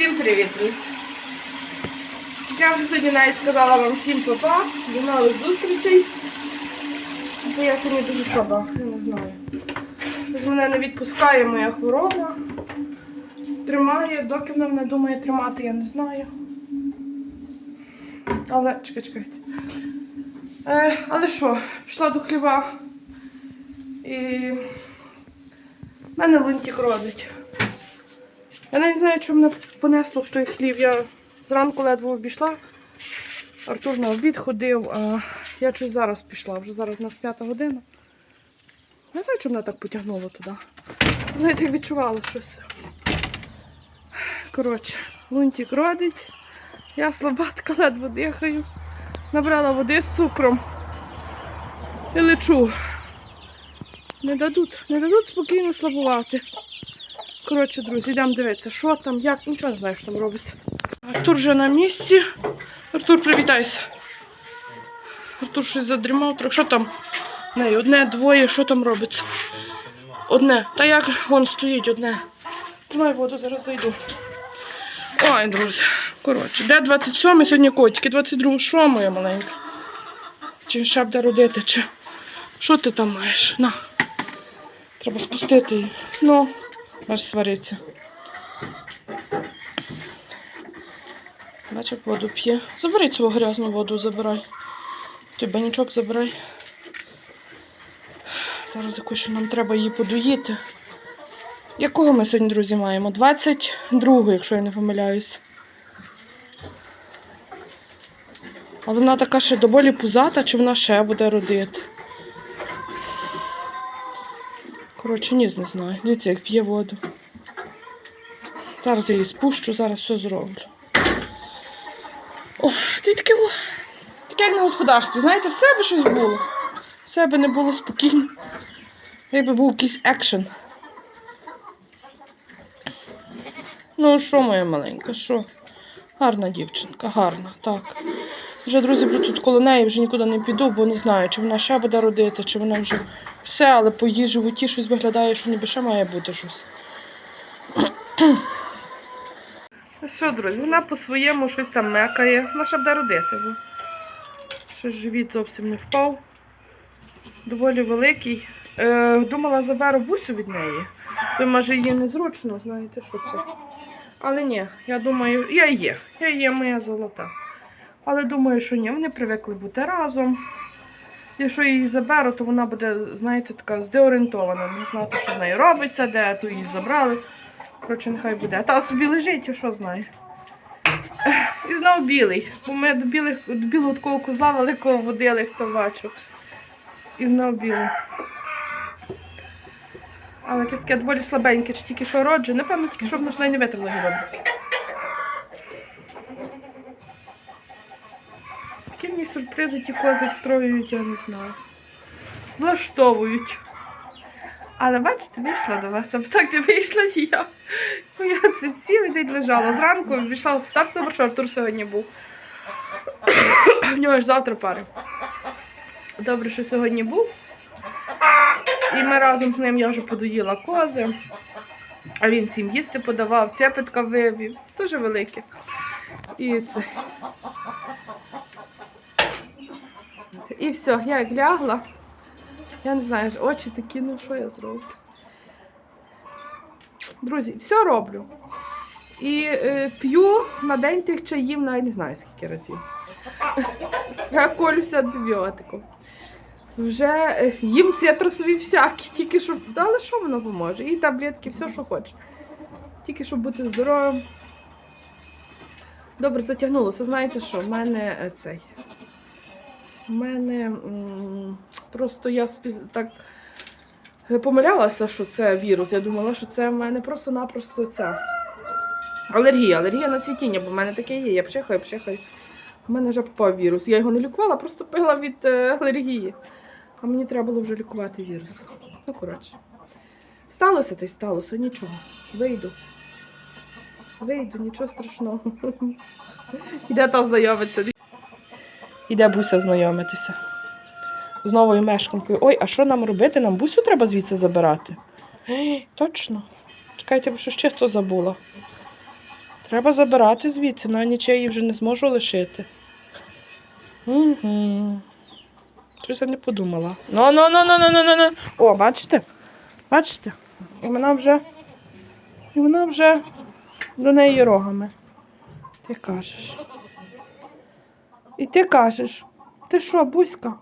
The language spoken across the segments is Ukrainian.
Всім привіт, друзі! Я вже сьогодні навіть сказала вам всім папа, до нових зустрічей. Бо я сьогодні дуже слаба, я не знаю. Щось мене не відпускає моя хвороба. Тримає, доки вона мене думає тримати, я не знаю. Але чекай, чекайте. Е, але що, пішла до хліба і в мене лунтик родить. Я навіть не знаю, чому мене понесло в той хлів. Я зранку ледве обійшла. Артур на обід ходив, а я щось зараз пішла. Вже зараз у нас п'ята година. Не знаю, чому мене так потягнуло туди. Знаєте, як відчувала щось. Коротше, лунтик родить. Я слабатка, ледве дихаю. Набрала води з цукром. І лечу. Не дадуть, не дадуть спокійно слабувати. Коротше, друзі, йдемо дивитися, що там, як, нічого не знаю, що там робиться. Артур вже на місці. Артур, привітайся. Артур щось задрімав. Що там? Не, одне, двоє, що там робиться? Одне. Та як вон стоїть одне. Тримай воду, зараз зайду. Ой, друзі. Коротше, де 27 сьогодні котики, 22 що моя маленька? Чи ще буде родити, чи що ти там маєш? На. Треба спустити її. Ну, аж свариться. Бачиш, як воду п'є. Забери цю грязну воду, забирай. Той банячок забирай. Зараз якось що нам треба її подоїти. Якого ми сьогодні, друзі, маємо? 22, якщо я не помиляюсь. Але вона така ще доволі пузата, чи вона ще буде родити. Коротше, ні, не знаю. Дивіться, як п'є воду. Зараз її спущу, зараз все зроблю. О, ти таке, о, таке як на господарстві. Знаєте, все би щось було. Все би не було спокійно. Якби був якийсь екшен. Ну, що моя маленька, що? Гарна дівчинка, гарна, так. Вже, друзі, буду тут коло неї, вже нікуди не піду, бо не знаю, чи вона ще буде родити, чи вона вже все, але по її животі щось виглядає, що ніби ще має бути щось. Що, друзі, вона по-своєму щось там мекає. Вона ще буде родити, бо ще живіт зовсім не впав. Доволі великий. Е, думала, заберу бусю від неї. То може їй незручно, знаєте, що це. Але ні, я думаю, я є. Я є моя золота. Але думаю, що ні, вони привикли бути разом. Якщо її заберу, то вона буде, знаєте, така здеорієнтована, не знати, що з нею робиться, де то її забрали. Коротше, нехай буде. Та собі лежить, я що знаю. Ех, І знову білий. Бо ми до, білих, до білого такого козла великого водили, хто бачив. І знову білий. Але якесь таке доволі слабеньке, чи тільки що роджу. Напевно, тільки щоб наш не добре. Такі мені сюрпризи ті кози встроюють, я не знаю. Влаштовують. Але бачите, вийшла до вас, а так не вийшла і я. Я це цілий день лежала. Зранку пішла так добре, що Артур сьогодні був. В нього ж завтра пари. Добре, що сьогодні був. І ми разом з ним я вже подоїла кози. А він всім їсти подавав, цепитка вивів. Дуже велике. І це. І все, я як лягла. Я не знаю, очі такі, ну що я зроблю. Друзі, все роблю. І е, п'ю на день тих чаїв, навіть не знаю скільки разів. Я колюся антибіотиком. Вже е, їм цитрусові всякі, тільки щоб. Але що воно поможе? І таблетки, все, що хочеш. Тільки щоб бути здоровим. Добре, затягнулося. Знаєте що? В мене е, цей. У мене просто я так помилялася, що це вірус. Я думала, що це в мене просто-напросто ця алергія. Алергія на цвітіння, бо в мене таке є. Я пчихаю, пчихаю. У мене вже попав вірус. Я його не лікувала, просто пила від е, алергії. А мені треба було вже лікувати вірус. Ну, коротше. Сталося та й сталося, нічого. Вийду. Вийду, нічого страшного. Іде та знайомиться. Іде Буся знайомитися. З новою мешканкою. Ой, а що нам робити? Нам бусю треба звідси забирати. Ей, точно. Чекайте, бо щось чисто забула. Треба забирати звідси, на ніч я її вже не зможу лишити. Угу. Щось я не подумала. Ну, ну, ну, ну, ну, ну, ну, ну. О, бачите? Бачите? І вона вже. І вона вже до неї рогами. Ти кажеш. І ти кажеш, ти що, бузька?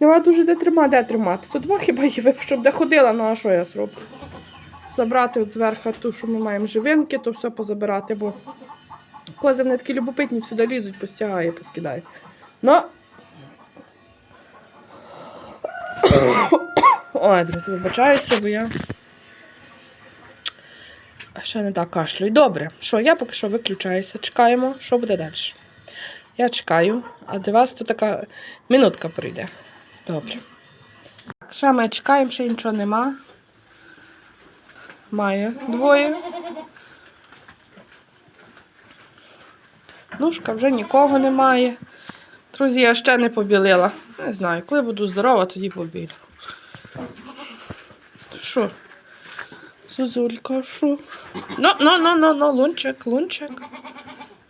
Нема дуже де тримати, де тримати. Тут два хіба є, щоб де ходила, ну а що я зроблю? Забрати от зверху ту, що ми маємо живинки, то все позабирати, бо кози вони такі любопитні, сюди лізуть, постягає, поскидає. Ну. Ой, друзі, вибачаюся, бо я ще не так кашлюю. Добре, що я поки що виключаюся. Чекаємо, що буде далі. Я чекаю, а для вас то така минутка прийде. Добре. Ще ми чекаємо, ще нічого нема. Має двоє. Нушка вже нікого немає. Друзі, я ще не побілила. Не знаю, коли буду здорова, тоді побілю. Що? Зозулька, що? Ну, ну, ну, ну, ну, лунчик, лунчик.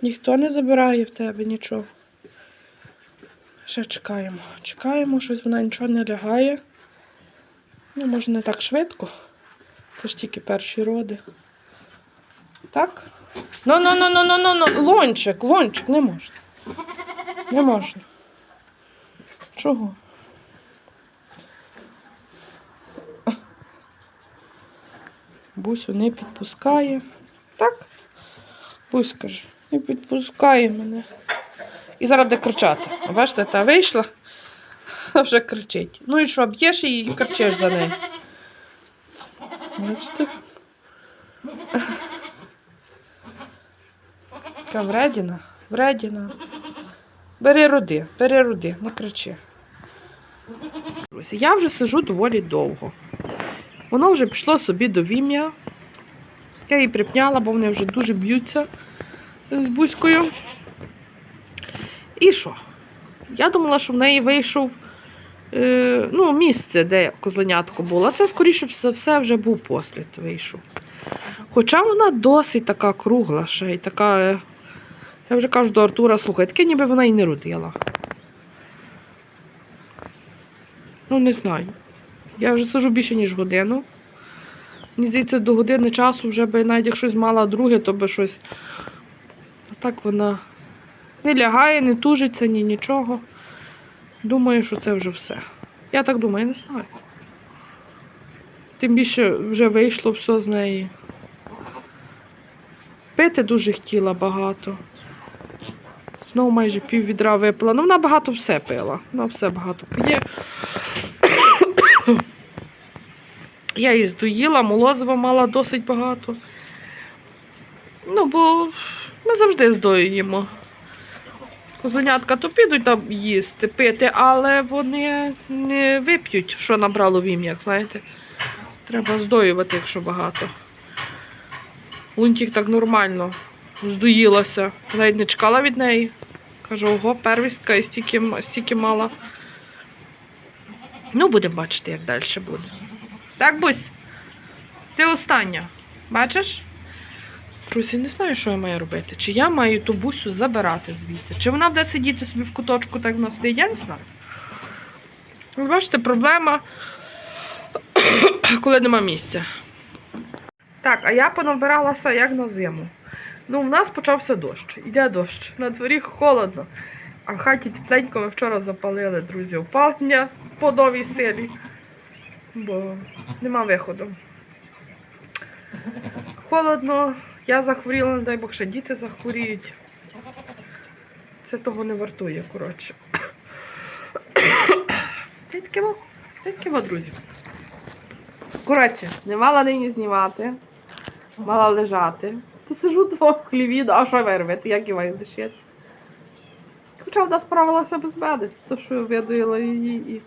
Ніхто не забирає в тебе нічого. Ще чекаємо. Чекаємо, щось вона нічого не лягає. Ну, може, не так швидко. Це ж тільки перші роди. Так? Ну, ну, ну, ну, ну, ну, ну. Лончик, лончик, не можна. Не можна. Чого? Бусю не підпускає. Так? Бусь каже, не підпускає мене. І зараз буде кричати. Бачите, та вийшла, а вже кричить. Ну і що, б'єш її і кричиш за нею. Бачите? Така вредіна, вредіна. Бери руди, бери руди, не кричи. Я вже сижу доволі довго. Воно вже пішло собі до вім'я. Я її припняла, бо вони вже дуже б'ються з бузькою. І що? Я думала, що в неї вийшов е, ну, місце, де козленятко було. А це, скоріше за все, вже був послід вийшов. Хоча вона досить така кругла ще й така. е, Я вже кажу до Артура, слухай, таке ніби вона і не родила. Ну, не знаю. Я вже сижу більше, ніж годину. Мені здається, до години часу вже би навіть як щось мала друге, то би щось. Так вона не лягає, не тужиться, ні нічого. Думаю, що це вже все. Я так думаю, я не знаю. Тим більше вже вийшло все з неї. Пити дуже хотіла багато. Знову майже пів відра випила. Ну, вона багато все пила. Вона все багато п'є. Я її здоїла, молозива мала досить багато. Ну, бо ми завжди здоюємо. Козленятка то підуть там їсти, пити, але вони не вип'ють, що набрало в ім'ях, знаєте. Треба здоювати, якщо багато. Лунтик так нормально здоїлася. Навіть не чекала від неї. Кажу, ого, первістка і стільки, стільки мала. Ну, будемо бачити, як далі буде. Так, Бусь? Ти остання. Бачиш? Друзі, не знаю, що я маю робити. Чи я маю ту бусю забирати звідси? Чи вона буде сидіти собі в куточку, так в нас сидить? Я не знаю. Ви бачите, проблема, коли нема місця. Так, а я понабиралася як на зиму. Ну, в нас почався дощ. Іде дощ. На дворі холодно. А в хаті тепленько ми вчора запалили, друзі, опалення по новій силі. Бо нема виходу. Холодно, я захворіла, не дай Бог, ще діти захворіють. Це того не вартує, коротше. Це таке друзі. Коротше, не мала нині знімати, мала лежати. То сижу двох хліві, а що вирвати, як і лишити. Хоча вона справилася без мене, то що я видоїла її і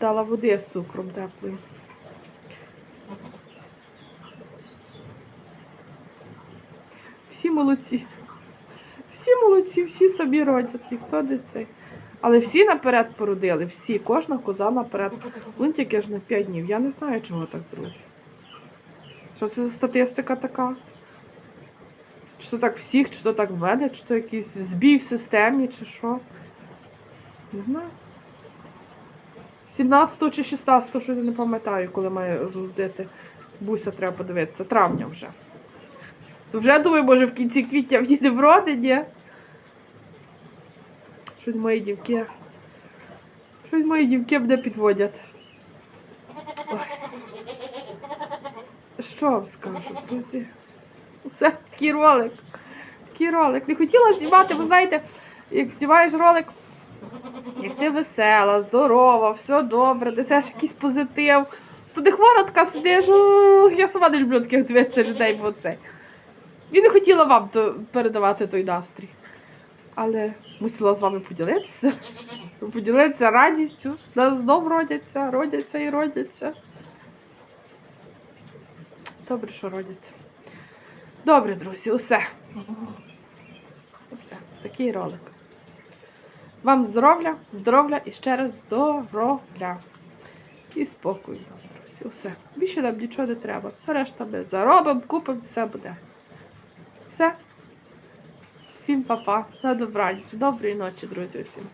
дала води з цукром теплою. Всі молодці. Всі молодці, всі собі родять, ніхто не цей. Але всі наперед породили, всі, кожна коза наперед. Лунтик ж на 5 днів. Я не знаю, чого так, друзі. Що це за статистика така? Чи то так всіх, чи то так в мене, чи то якийсь збій в системі, чи що. Не знаю. 17 чи 16, що я не пам'ятаю, коли має родити. Буся треба подивитися. Травня вже. То вже думаю, може в кінці квітня в'їде в роди, ні? Щось мої дівки. Щось мої дівки мене підводять. Ой. Що вам скажу, друзі? Усе, такий ролик. Такий ролик. Не хотіла знімати, ви знаєте, як знімаєш ролик, як ти весела, здорова, все добре, несеш якийсь позитив. То не хвора така сидиш, ух, я сама не люблю таких дивитися людей, бо це. І не хотіла вам то передавати той настрій. Але мусила з вами поділитися. Поділитися радістю. Нас знов родяться, родяться і родяться. Добре, що родяться. Добре, друзі, усе. Усе. Такий ролик. Вам здоров'я, здоров'я і ще раз здоров'я. І спокою друзі. Усе. Більше нам нічого не треба. Все решта ми заробимо, купимо, все буде. Все. Всім па-па. На добраніч. Доброї ночі, друзі, всім.